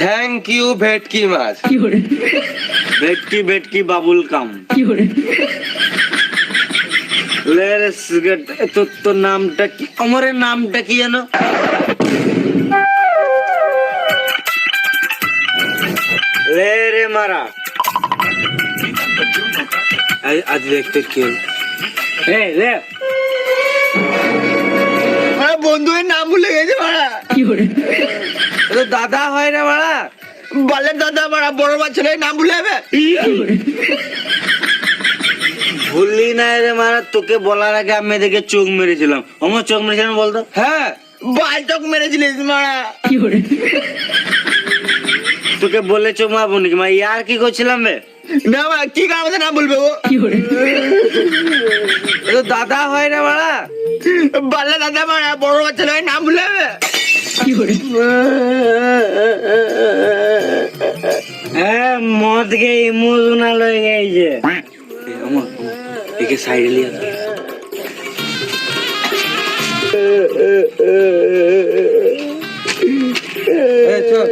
Thank you ভেটকি মাছ ভেটকি ভেটকি বাবুল কাম লে রে সিগারেট এ তোর তোর নামটা কি আমার নামটা কি জানো লে রে মারা আজ- আজ দেখতে কি লে আমার বন্ধুয়ের নাম ভুলে গেছে মারা এ তো দাদা হয় না মারা বলেন দাদা মারা বড় মা ছেলের নাম ভুলে যাবে। ভুললি না রে মারা তোকে বলার আগে আমি দেখে চোখ মেরেছিলাম। আমার চোখ মেরেছিলাম বলতো? হ্যাঁ বাল চোখ মেরেছিলিস মারা। তোকে বলে চোখ মারবো নাকি মা ইয়ার কি করছিলাম বে না মারা কি কার আমাদের নাম বলবে ও? দাদা হয় না মারা। বলে দাদা মারা বড় বাচ্চা নাম ভুলে যাবে। হ্যাঁ মদ গে ইমোশনাল হয়ে গেছে আমার একে সাইডে লিয়া চল।